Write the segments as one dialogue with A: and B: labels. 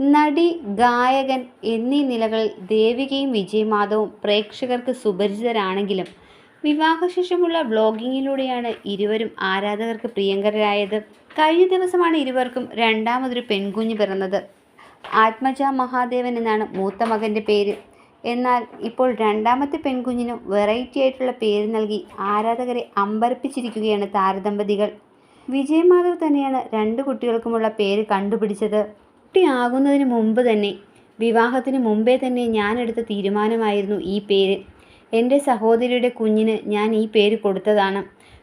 A: നടി ഗായകൻ എന്നീ നിലകളിൽ ദേവികയും വിജയ് മാധവും പ്രേക്ഷകർക്ക് സുപരിചിതരാണെങ്കിലും വിവാഹശേഷമുള്ള വ്ലോഗിങ്ങിലൂടെയാണ് ഇരുവരും ആരാധകർക്ക് പ്രിയങ്കരരായത്. കഴിഞ്ഞ ദിവസമാണ് ഇരുവർക്കും രണ്ടാമതൊരു പെൺകുഞ്ഞ് പിറന്നത്. ആത്മജ മഹാദേവൻ എന്നാണ് മൂത്ത മകന്റെ പേര്. എന്നാൽ ഇപ്പോൾ രണ്ടാമത്തെ പെൺകുഞ്ഞിനും വെറൈറ്റി ആയിട്ടുള്ള പേര് നൽകി ആരാധകരെ അമ്പരപ്പിച്ചിരിക്കുകയാണ് താരദമ്പതികൾ. വിജയ് മാധവ് തന്നെയാണ് രണ്ട് കുട്ടികൾക്കുമുള്ള പേര് കണ്ടുപിടിച്ചത്. കുട്ടിയാകുന്നതിന് മുമ്പ് തന്നെ വിവാഹത്തിന് മുമ്പേ തന്നെ ഞാൻ എടുത്ത തീരുമാനമായിരുന്നു ഈ പേര്. എന്റെ സഹോദരിയുടെ കുഞ്ഞിന് ഞാൻ ഈ പേര് കൊടുത്തതാണ്.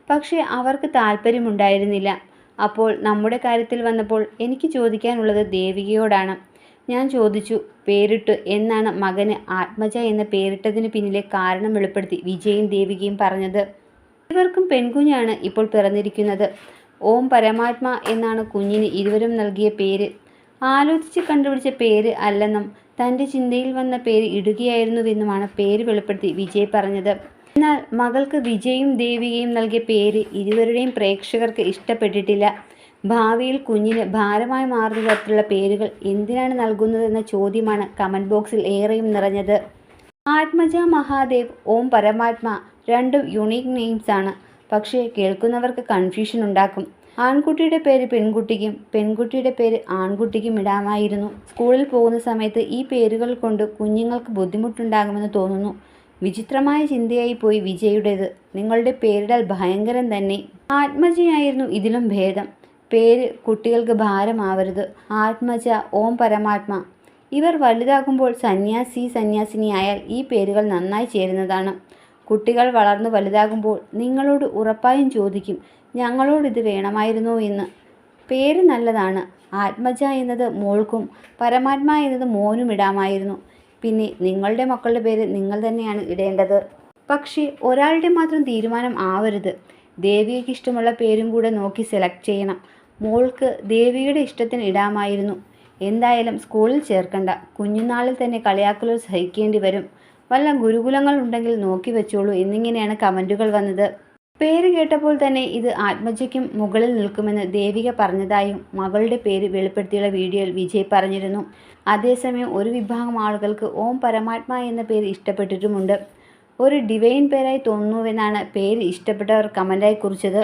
A: പക്ഷേ അവർക്ക് താല്പര്യമുണ്ടായിരുന്നില്ല. അപ്പോൾ നമ്മുടെ കാര്യത്തിൽ വന്നപ്പോൾ എനിക്ക് ചോദിക്കാനുള്ളത് ദേവികയോടാണ്. ഞാൻ ചോദിച്ചു പേരിട്ട് എന്നാണ് മകന് ആത്മജ എന്ന പേരിട്ടതിന് പിന്നിലെ കാരണം വെളിപ്പെടുത്തി വിജയും ദേവികയും പറഞ്ഞത്. ഇവർക്കും പെൺകുഞ്ഞാണ് ഇപ്പോൾ പിറന്നിരിക്കുന്നത്. ഓം പരമാത്മ എന്നാണ് കുഞ്ഞിന് ഇരുവരും നൽകിയ പേര്. ആലോചിച്ച് കണ്ടുപിടിച്ച പേര് അല്ലെന്നും തന്റെ ചിന്തയിൽ വന്ന പേര് ഇടുകയായിരുന്നുവെന്നുമാണ് പേര് വെളിപ്പെടുത്തി വിജയ് പറഞ്ഞത്. എന്നാൽ മകൾക്ക് വിജയും ദേവികയും നൽകിയ പേര് ഇരുവരുടെയും പ്രേക്ഷകർക്ക് ഇഷ്ടപ്പെട്ടിട്ടില്ല. ഭാവിയിൽ കുഞ്ഞിന് ഭാരമായി മാറുന്ന തരത്തിലുള്ള പേരുകൾ എന്തിനാണ് നൽകുന്നതെന്ന ചോദ്യമാണ് കമന്റ് ബോക്സിൽ ഏറെയും നിറഞ്ഞത്. ആത്മജ മഹാദേവ് ഓം പരമാത്മ രണ്ടും യുണീക്ക് നെയിംസ് ആണ് പക്ഷേ കേൾക്കുന്നവർക്ക് കൺഫ്യൂഷൻ ഉണ്ടാക്കും. ആൺകുട്ടിയുടെ പേര് പെൺകുട്ടിക്കും പെൺകുട്ടിയുടെ പേര് ആൺകുട്ടിക്കും ഇടാമായിരുന്നു. സ്കൂളിൽ പോകുന്ന സമയത്ത് ഈ പേരുകൾ കൊണ്ട് കുഞ്ഞുങ്ങൾക്ക് ബുദ്ധിമുട്ടുണ്ടാകുമെന്ന് തോന്നുന്നു. വിചിത്രമായ ചിന്തയായി പോയി വിജയുടേത്. നിങ്ങളുടെ പേരിടാൽ ഭയങ്കരം തന്നെ. ആത്മജയായിരുന്നു ഇതിലും ഭേദം. പേര് കുട്ടികൾക്ക് ഭാരമാവരുത്. ആത്മജ ഓം പരമാത്മ. ഇവർ വലുതാകുമ്പോൾ സന്യാസി സന്യാസിനിയായാൽ ഈ പേരുകൾ നന്നായി ചേരുന്നതാണ്. കുട്ടികൾ വളർന്നു വലുതാകുമ്പോൾ നിങ്ങളോട് ഉറപ്പായും ചോദിക്കും ഞങ്ങളോട് ഇത് വേണമായിരുന്നോ എന്ന്. പേര് നല്ലതാണ്. ആത്മജ എന്നത് മോൾക്കും പരമാത്മ എന്നത് മോനും ഇടാമായിരുന്നു. പിന്നെ നിങ്ങളുടെ മക്കളുടെ പേര് നിങ്ങൾ തന്നെയാണ് ഇടേണ്ടത്. പക്ഷേ ഒരാളുടെ മാത്രം തീരുമാനം ആവരുത്. ദേവികയ്ക്ക് ഇഷ്ടമുള്ള പേരും കൂടെ നോക്കി സെലക്ട് ചെയ്യണം. മോൾക്ക് ദേവിയുടെ ഇഷ്ടത്തിന് ഇടാമായിരുന്നു. എന്തായാലും സ്കൂളിൽ ചേർക്കണ്ട. കുഞ്ഞുനാളിൽ തന്നെ കളിയാക്കലുകൾ സഹിക്കേണ്ടി വരും. വല്ല ഗുരുകുലങ്ങൾ ഉണ്ടെങ്കിൽ നോക്കി വെച്ചോളൂ എന്നിങ്ങനെയാണ് കമന്റുകൾ വന്നത്. പേര് കേട്ടപ്പോൾ തന്നെ ഇത് ആത്മജയ്ക്കും മുകളിൽ നിൽക്കുമെന്ന് ദേവിക പറഞ്ഞതായും മകളുടെ പേര് വെളിപ്പെടുത്തിയുള്ള വീഡിയോയിൽ വിജയ് പറഞ്ഞിരുന്നു. അതേസമയം ഒരു വിഭാഗം ആളുകൾക്ക് ഓം പരമാത്മാ എന്ന പേര് ഇഷ്ടപ്പെട്ടിട്ടുമുണ്ട്. ഒരു ഡിവൈൻ പേരായി തോന്നുന്നുവെന്നാണ് പേര് ഇഷ്ടപ്പെട്ടവർ കമന്റായി കുറിച്ചത്.